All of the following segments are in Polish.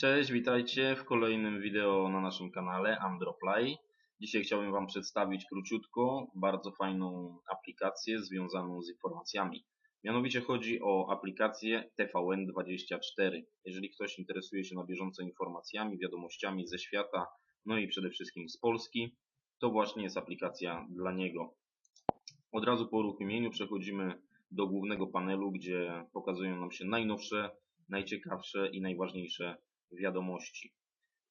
Cześć, witajcie w kolejnym wideo na naszym kanale Androply. Dzisiaj chciałbym Wam przedstawić króciutko bardzo fajną aplikację związaną z informacjami. Mianowicie chodzi o aplikację TVN24. Jeżeli ktoś interesuje się na bieżąco informacjami, wiadomościami ze świata, no i przede wszystkim z Polski, to właśnie jest aplikacja dla niego. Od razu po uruchomieniu przechodzimy do głównego panelu, gdzie pokazują nam się najnowsze, najciekawsze i najważniejsze wiadomości.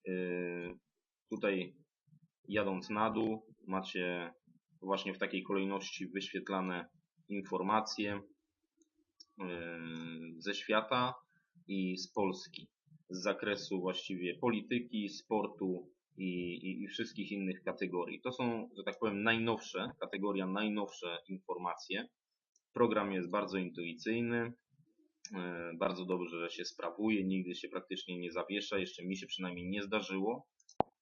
Yy, tutaj jadąc na dół macie właśnie w takiej kolejności wyświetlane informacje yy, ze świata i z Polski, z zakresu właściwie polityki, sportu i, i, i wszystkich innych kategorii. To są, że tak powiem, najnowsze, kategoria najnowsze informacje. Program jest bardzo intuicyjny, bardzo dobrze się sprawuje, nigdy się praktycznie nie zawiesza, jeszcze mi się przynajmniej nie zdarzyło.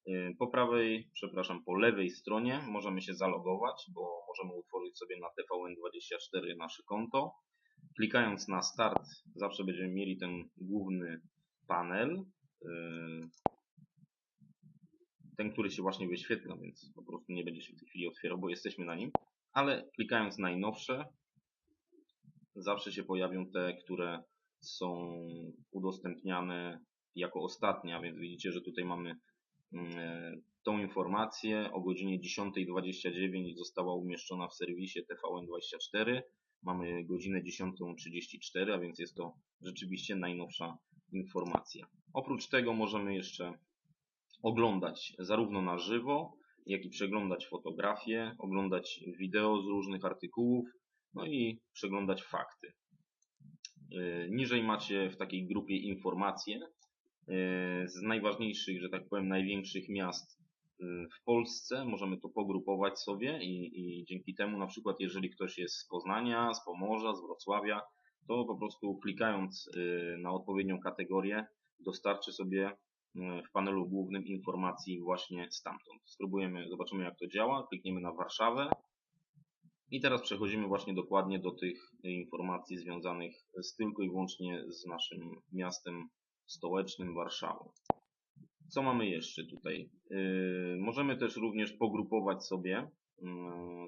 E, po prawej, przepraszam, po lewej stronie możemy się zalogować, bo możemy utworzyć sobie na TVN24 nasze konto. Klikając na start zawsze będziemy mieli ten główny panel, e, ten, który się właśnie wyświetla, więc po prostu nie będzie się w tej chwili otwierał, bo jesteśmy na nim. Ale klikając najnowsze, zawsze się pojawią te, które są udostępniane jako ostatnie, a więc widzicie, że tutaj mamy mm, e, tą informację o godzinie 10.29 została umieszczona w serwisie TVN24. Mamy godzinę 10.34, a więc jest to rzeczywiście najnowsza informacja. Oprócz tego możemy jeszcze oglądać zarówno na żywo, jak i przeglądać fotografie, oglądać wideo z różnych artykułów, no i przeglądać fakty. E, niżej macie w takiej grupie informacje e, z najważniejszych, że tak powiem, największych miast e, w Polsce. Możemy to pogrupować sobie i, i dzięki temu na przykład jeżeli ktoś jest z Poznania, z Pomorza, z Wrocławia, to po prostu klikając na odpowiednią kategorię dostarczy sobie w panelu głównym informacji właśnie stamtąd. Spróbujemy, zobaczymy jak to działa. Klikniemy na Warszawę i teraz przechodzimy właśnie dokładnie do tych informacji związanych z tylko i wyłącznie z naszym miastem stołecznym Warszawą. Co mamy jeszcze tutaj? Yy, możemy też również pogrupować sobie, yy,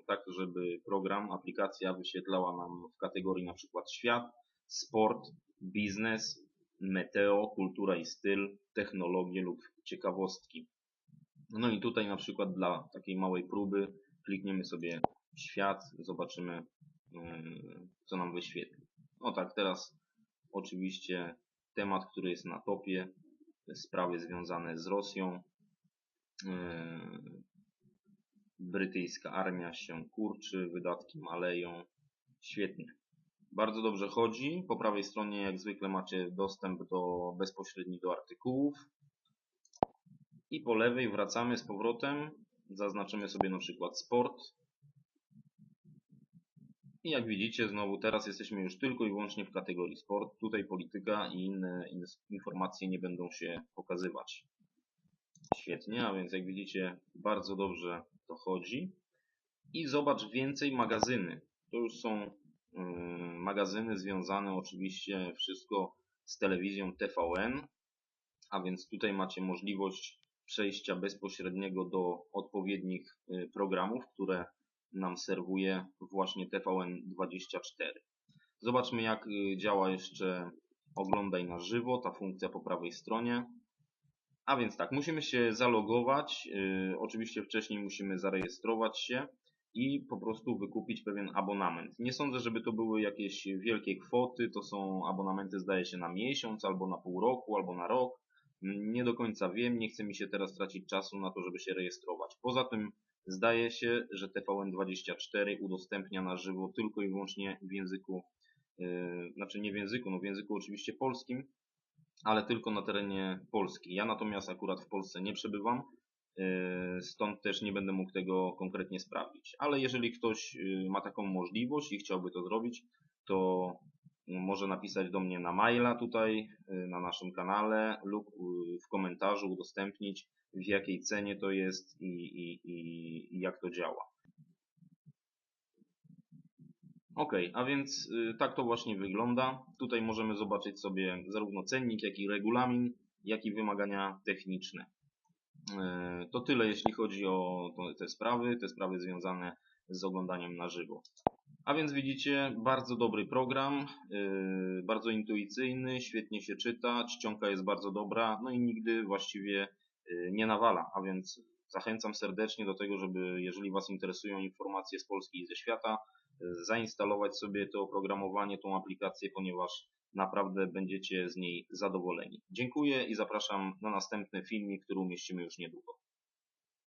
tak żeby program, aplikacja wyświetlała nam w kategorii na przykład świat, sport, biznes, meteo, kultura i styl, technologie lub ciekawostki. No i tutaj na przykład dla takiej małej próby klikniemy sobie świat, zobaczymy mm, co nam wyświetli. No tak, teraz oczywiście temat, który jest na topie, sprawy związane z Rosją. Mm, brytyjska armia się kurczy, wydatki maleją. Świetnie. Bardzo dobrze chodzi. Po prawej stronie jak zwykle macie dostęp do bezpośredni do artykułów. I po lewej wracamy z powrotem. Zaznaczymy sobie na przykład sport. I jak widzicie, znowu teraz jesteśmy już tylko i wyłącznie w kategorii sport. Tutaj polityka i inne, informacje nie będą się pokazywać. Świetnie, a więc jak widzicie, bardzo dobrze to chodzi. I zobacz więcej magazyny. To już są yy, magazyny związane oczywiście wszystko z telewizją TVN, a więc tutaj macie możliwość przejścia bezpośredniego do odpowiednich yy, programów, które nam serwuje właśnie TVN24. Zobaczmy jak y, działa jeszcze oglądaj na żywo, ta funkcja po prawej stronie. A więc tak, musimy się zalogować, yy, oczywiście wcześniej musimy zarejestrować się i po prostu wykupić pewien abonament. Nie sądzę, żeby to były jakieś wielkie kwoty, to są abonamenty zdaje się na miesiąc, albo na pół roku, albo na rok. Nie do końca wiem, nie chce mi się teraz tracić czasu na to, żeby się rejestrować. Poza tym Zdaje się, że TVN24 udostępnia na żywo tylko i wyłącznie w języku, yy, znaczy nie w języku, no w języku oczywiście polskim, ale tylko na terenie Polski. Ja natomiast akurat w Polsce nie przebywam, yy, stąd też nie będę mógł tego konkretnie sprawdzić. Ale jeżeli ktoś yy, ma taką możliwość i chciałby to zrobić, to może napisać do mnie na maila tutaj, na naszym kanale lub w komentarzu udostępnić w jakiej cenie to jest i, i, i, jak to działa. Ok, a więc y, tak to właśnie wygląda. Tutaj możemy zobaczyć sobie zarówno cennik, jak i regulamin jak i wymagania techniczne. To tyle jeśli chodzi o te sprawy, te sprawy związane z oglądaniem na żywo. A więc widzicie, bardzo dobry program, yy, bardzo intuicyjny, świetnie się czyta, czcionka jest bardzo dobra, no i nigdy właściwie yy, nie nawala. A więc zachęcam serdecznie do tego, żeby jeżeli Was interesują informacje z Polski i ze świata, yy, zainstalować sobie to oprogramowanie, tą aplikację, ponieważ naprawdę będziecie z niej zadowoleni. Dziękuję i zapraszam na następny filmik, który umieścimy już niedługo.